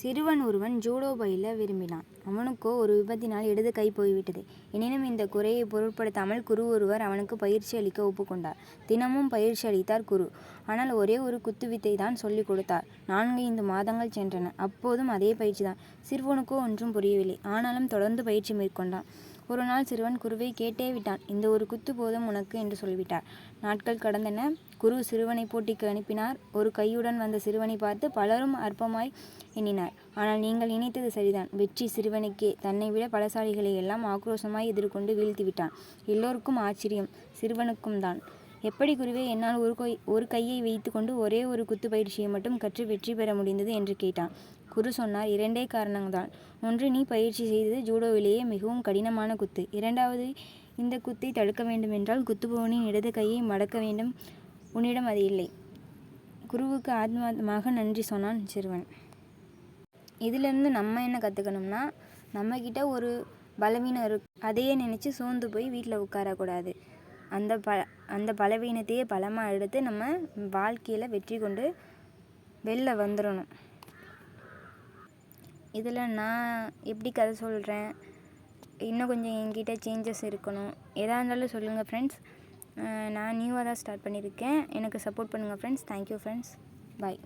சிறுவன் ஒருவன் ஜூடோ பயில விரும்பினான். அவனுக்கோ ஒரு விபத்தினால் இடது கை போய்விட்டது. எனினும் இந்த குறையை பொருட்படுத்தாமல் குரு ஒருவர் அவனுக்கு பயிற்சி அளிக்க ஒப்புக்கொண்டார். தினமும் பயிற்சி அளித்தார் குரு. ஆனால் ஒரே ஒரு குத்துவித்தை தான் சொல்லிக் கொடுத்தார். நான்கு ஐந்து மாதங்கள் சென்றன. அப்போதும் அதே பயிற்சி தான் சிறுவனுக்கோ ஒன்றும் புரியவில்லை. ஆனாலும் தொடர்ந்து பயிற்சி மேற்கொண்டான். ஒரு நாள் சிறுவன் குருவை கேட்டே விட்டான் இந்த ஒரு குத்து போதும் உனக்கு என்று சொல்லிவிட்டார். நாட்கள் கடந்தன. குரு சிறுவனைப் போட்டிக்கு அனுப்பினார். ஒரு கையுடன் வந்த சிறுவனை பார்த்து பலரும் அற்பமாய் எண்ணினார் ஆனால் நீங்கள் நினைத்தது சரிதான். வெற்றி சிறுவனுக்கே. தன்னை விட பலசாலிகளை எல்லாம் ஆக்ரோஷமாய் எதிர்கொண்டு வீழ்த்திவிட்டான். எல்லோருக்கும் ஆச்சரியம். சிறுவனுக்கும்தான். எப்படி குருவே என்னால் ஒரு கையை வைத்துக்கொண்டு ஒரே ஒரு குத்து பயிற்சியை மட்டும் கற்று வெற்றி பெற முடிந்தது? என்று கேட்டான். குரு சொன்னார் இரண்டே காரணங்கள்தான். ஒன்று நீ பயிற்சி செய்தது ஜூடோவிலேயே மிகவும் கடினமான குத்து. இரண்டாவது இந்த குத்தை தடுக்க வேண்டுமென்றால் குத்துபவனின் இடது கையை மடக்க வேண்டும். உன்னிடம் அது இல்லை. குருவுக்கு ஆத்மாத்மாக நன்றி சொன்னான் சிறுவன். இதிலிருந்து நம்ம என்ன கற்றுக்கணும்னா நம்மக்கிட்ட ஒரு பலவீனம் இருக்கு. அதையே நினச்சி சோர்ந்து போய் வீட்டில் உட்காரக்கூடாது. அந்த ப அந்த பலவீனத்தையே பலமாக எடுத்து நம்ம வாழ்க்கையில் வெற்றி கொண்டு வெளில வந்துடணும் இதில் நான் எப்படி கதை சொல்கிறேன்? இன்னும் கொஞ்சம் என்கிட்ட சேஞ்சஸ் இருக்கணும். எதாக இருந்தாலும் சொல்லுங்கள் ஃப்ரெண்ட்ஸ் நான் நியூவாக தான் ஸ்டார்ட் பண்ணியிருக்கேன். எனக்கு சப்போர்ட் பண்ணுங்கள் ஃப்ரெண்ட்ஸ் தேங்க்யூ ஃப்ரெண்ட்ஸ் பாய்